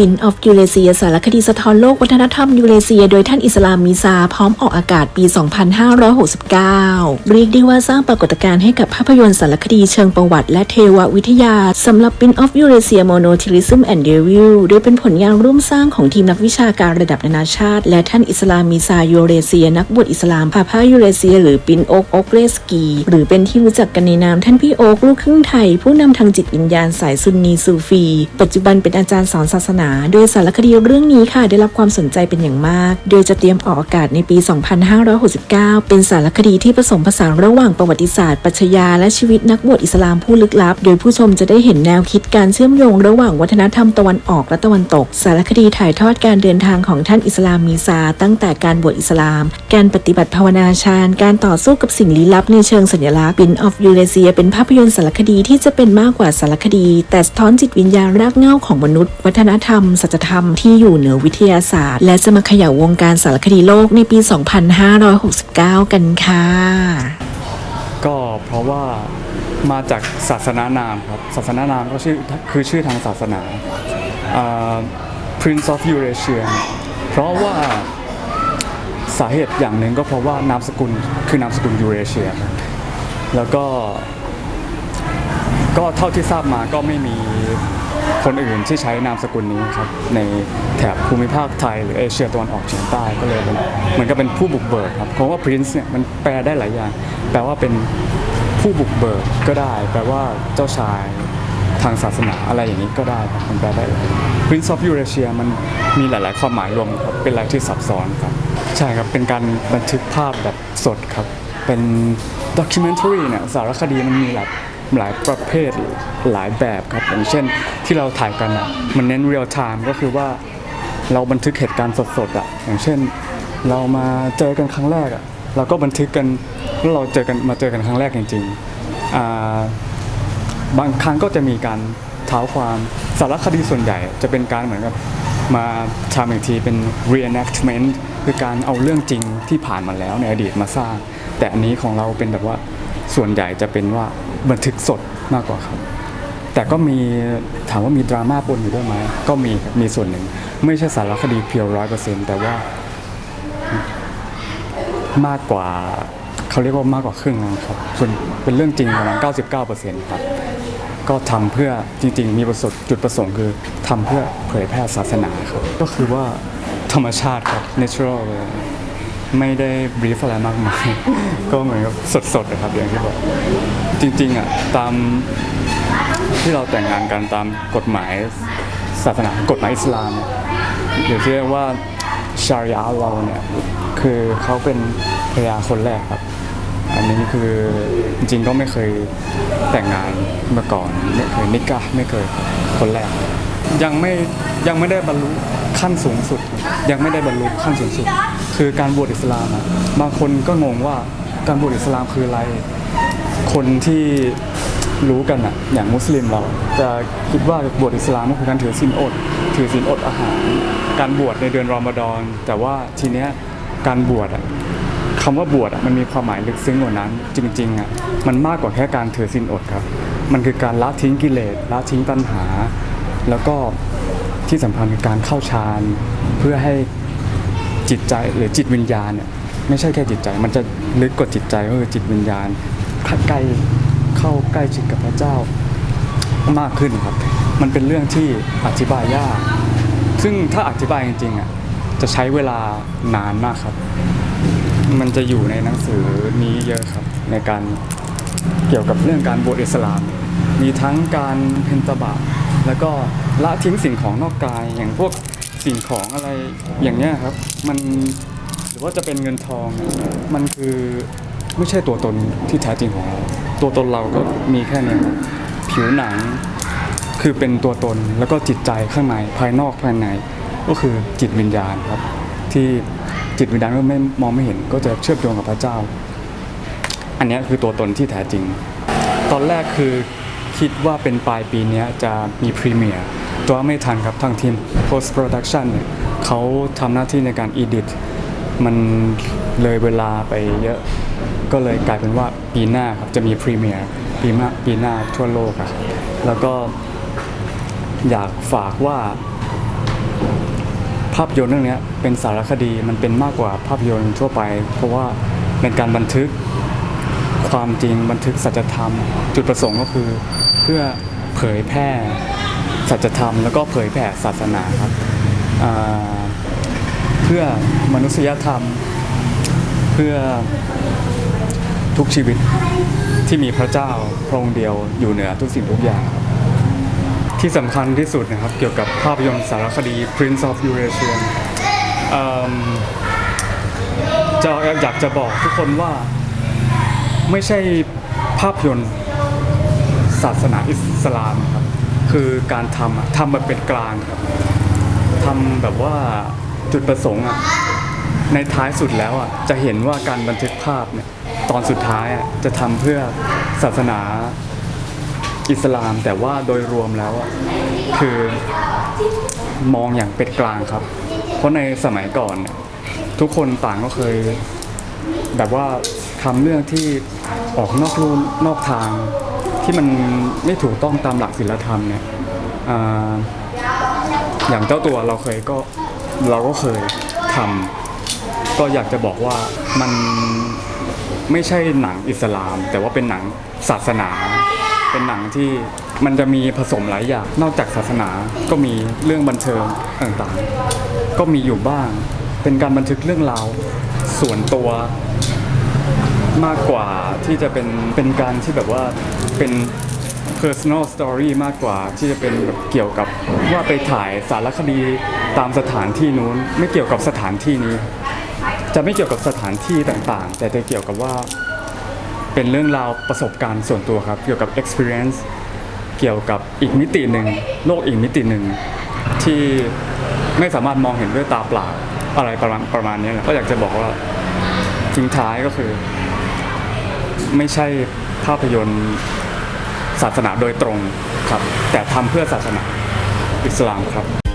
Spin of Eurasia สารคดีสะท้อนโลกวัฒนธรรมยูเรเซีย โดยท่านอิสลามมีซา พร้อมออกอากาศปี 2569 เรียกได้ว่าสร้างปรากฏการณ์ให้กับภาพยนตร์สารคดีเชิงประวัติ และเทววิทยาสำหรับ Spin of Eurasia Monotheism and Devil โดยเป็นผลงานร่วมสร้างของทีมนักวิชาการระดับนานาชาติ และท่านอิสลามมีซายูเรเซีย นักบวชอิสลามพาพายูเรเซีย หรือปินโอกโอกเลสกี หรือเป็นที่รู้จักกันในนามท่านพี่โอกลูกครึ่งไทย ผู้นำทางจิตวิญญาณสายซุนนีซูฟี ปัจจุบันเป็นอาจารย์สอนศาสนาโดยสารคดีเรื่องนี้ค่ะได้รับความสนใจเป็นอย่างมาก โดยจะเตรียมออกอากาศในปี 2569 เป็นสารคดีที่ผสมผสานระหว่างประวัติศาสตร์ปรัชญาและชีวิตนักบวชอิสลามผู้ลึกลับ โดยผู้ชมจะได้เห็นแนวคิดการเชื่อมโยงระหว่างวัฒนธรรมตะวันออกและตะวันตก สารคดีถ่ายทอดการเดินทางของท่านอิสลามมีซาตั้งแต่การบวชอิสลาม การปฏิบัติภาวนาฌาน การต่อสู้กับสิ่งลี้ลับในเชิงสัญลักษณ์ Bin of Eurasia เป็นภาพยนตร์สารคดีที่จะเป็นมากกว่าสารคดี แต่สะท้อนจิตวิญญาณรากเหง้าของมนุษย์ วัฒนธรรมสัจธรรมที่อยู่เหนือวิทยาศาสตร์ และจะมาเขย่าวงการสารคดีโลกในปี 2569 กันค่ะ ก็เพราะว่ามาจากศาสนานามครับ ศาสนานามก็ชื่อคือชื่อทางศาสนาอ่า Prince of Eurasia เพราะว่าสาเหตุอย่างหนึ่งก็เพราะว่านามสกุลคือนามสกุลยูเรเชีย แล้วก็ ก็เท่าที่ทราบมาก็ไม่มี คนอื่นที่ใช้นามสกุลนี้ครับในแถบภูมิภาคไทย หรือเอเชียตะวันออกเฉียงใต้ก็เลยเป็นเหมือนกับเป็นผู้บุกเบิกครับเพราะว่า Prince เนี่ยมันแปลได้หลายอย่าง แปลว่าเป็นผู้บุกเบิกก็ได้ แปลว่าเจ้าชายทางศาสนาอะไรอย่างนี้ก็ได้ครับมันแปลได้หลาย Prince of Eurasia มันมีหลาย ๆ ความหมายรวมครับเป็นอะไรที่ซับซ้อนครับ ใช่ครับ เป็นการบันทึกภาพแบบสดครับ เป็นด็อกิเมนทรีเนี่ยสารคดีมันมีหลาย หลายประเภทหลายแบบครับ อย่างเช่นที่เราถ่ายกันอะมันเน้นเรียลไทม์ก็คือว่าเราบันทึกเหตุการณ์สดๆอะอย่างเช่น เรามาเจอกันครั้งแรกอะเราก็บันทึกกันแล้วเราเจอกันมาเจอกันครั้งแรกจริงๆบางครั้งก็จะมีการเท้าความสารคดีส่วนใหญ่ จะเป็นการเหมือนกับมาทำอีกทีเป็น reenactment คือการเอาเรื่องจริงที่ผ่านมาแล้วในอดีตมาสร้าง แต่อันนี้ของเราเป็นแบบว่าส่วนใหญ่จะเป็นว่า บันทึกสดมากกว่าครับ แต่ก็มีถามว่ามีดราม่าปนอยู่ด้วยไหมก็มีครับมีส่วนหนึ่ง ไม่ใช่สารคดีเพียวร้อยเปอร์เซ็นต์แต่ว่ามากกว่าเขาเรียกว่ามากกว่าครึ่งนะครับส่วนเป็นเรื่องจริงประมาณ99%ครับก็ทำเพื่อจริง ๆ มีประสบจุดประสงค์คือทำเพื่อเผยแพร่ศาสนาครับ ก็คือว่าธรรมชาติครับ natural เลย ไม่ได้บรีฟอะไรมากมาย ก็เหมือนกับสดๆนะครับอย่างที่บอกจริงๆอะตามที่เราแต่งงานกันตามกฎหมายศาสนากฎหมายอิสลามเนี่ยหรือที่เรียกว่าชาริยาเราเนี่ยคือเขาเป็นภรรยาคนแรกครับ อันนี้คือจริงๆก็ไม่เคยแต่งงานมาก่อน ไม่เคยนิกะไม่เคยคนแรก ยังไม่ยังไม่ได้บรรลุขั้นสูงสุด ยังไม่ได้บรรลุขั้นสูงสุด คือการบวชอิสลามอะบางคนก็งงว่าการบวชอิสลามคืออะไร คนที่รู้กันอะอย่างมุสลิมเราจะคิดว่าบวชอิสลามก็คือการถือศีลอด ถือศีลอดอาหาร การบวชในเดือนรอมฎอนแต่ว่าทีเนี้ยการบวชอะคำว่าบวชอะมันมีความหมายลึกซึ้งกว่านั้น จริงๆอะมันมากกว่าแค่การถือศีลอดครับ มันคือการละทิ้งกิเลสละทิ้งตัณหา แล้วก็ที่สำคัญคือการเข้าฌานเพื่อให้จิตใจหรือจิตวิญญาณเนี่ยไม่ใช่แค่จิตใจ มันจะลึกกว่าจิตใจก็คือจิตวิญญาณใกล้เข้าใกล้ชิดกับพระเจ้ามากขึ้นครับ มันเป็นเรื่องที่อธิบายยาก ซึ่งถ้าอธิบายจริงๆอะจะใช้เวลานานมากครับ มันจะอยู่ในหนังสือนี้เยอะครับ ในการเกี่ยวกับเรื่องการบวชอิสลาม มีทั้งการเพนตบะ แล้วก็ละทิ้งสิ่งของนอกกายอย่างพวกสิ่งของอะไรอย่างเนี้ยครับ มันหรือว่าจะเป็นเงินทอง มันคือไม่ใช่ตัวตนที่แท้จริงของเรา ตัวตนเราก็มีแค่เนี้ยผิวหนังคือเป็นตัวตนแล้วก็จิตใจข้างในภายนอกภายในก็คือจิตวิญญาณครับ ที่จิตวิญญาณก็ไม่มองไม่เห็นก็จะเชื่อมโยงกับพระเจ้า อันนี้คือตัวตนที่แท้จริง ตอนแรกคือ คิดว่าเป็นปลายปีนี้จะมีพรีเมียร์แตัวาไม่ทันครับทางทีม post production เนี่ยเขาทำหน้าที่ในการ edit มันเลยเวลาไปเยอะ ก็เลยกลายเป็นว่าปีหน้าครับจะมีพรีเมียร์ปีหน้าปีหน้าทั่วโลกอะแล้วก็อยากฝากว่า ภาพยนตร์เรื่องนี้เป็นสารคดีมันเป็นมากกว่าภาพยนตร์ทั่วไป เพราะว่าเป็นการบันทึกความจริงบันทึกสัจธรรม จุดประสงค์ก็คือ พื่อเผยแพร่สัจธรรมแล้วก็เผยแผ่ศาสนาครับเพื่อมนุษยธรรม เพื่อทุกชีวิตที่มีพระเจ้าพระองค์เดียวอยู่เหนือทุกสิ่งทุกอย่างครับที่สำคัญที่สุดนะครับเกี่ยวกับภาพยนตร์สารคดี Prince of Eurasia เอิ่มจะอยากจะบอกทุกคนว่าไม่ใช่ภาพยนตร์ ศาสนาอิสลามครับ คือการทำทำแบบเป็นกลางครับทำแบบว่าจุดประสงค์อะในท้ายสุดแล้วอะจะเห็นว่าการบันทึกภาพเนี่ยตอนสุดท้ายอะจะทำเพื่อศาสนาอิสลาม แต่ว่าโดยรวมแล้วอะคือมองอย่างเป็นกลางครับ เพราะในสมัยก่อนเนี่ยทุกคนต่างก็เคยแบบว่าทำเรื่องที่ออกนอกลู่นอกทาง ที่มันไม่ถูกต้องตามหลักศีลธรรมเนี่ยออย่างเจ้าตัวเราเคยก็เราก็เคยทำก็อยากจะบอกว่ามันไม่ใช่หนังอิสลาม แต่ว่าเป็นหนังศาสนา เป็นหนังที่มันจะมีผสมหลายอย่าง นอกจากศาสนาก็มีเรื่องบันเทิงต่างๆ ก็มีอยู่บ้าง เป็นการบันทึกเรื่องราวส่วนตัว มากกว่าที่จะเป็นเป็นการที่แบบว่าเป็น personal story มากกว่าที่จะเป็นแบบเกี่ยวกับว่าไปถ่ายสารคดีตามสถานที่นู้น ไม่เกี่ยวกับสถานที่นี้ จะไม่เกี่ยวกับสถานที่ต่างๆ แต่จะเกี่ยวกับว่าเป็นเรื่องราวประสบการณ์ส่วนตัวครับ เกี่ยวกับ experience เกี่ยวกับอีกมิติหนึ่งโลกอีกมิติหนึ่งที่ไม่สามารถมองเห็นด้วยตาเปล่าอะไรประมาณประมาณนี้แหละก็อยากจะบอกว่าทิ้งท้ายก็คือ ไม่ใช่ภาพยนตร์ศาสนาโดยตรงครับ แต่ทำเพื่อศาสนาอิสลามครับ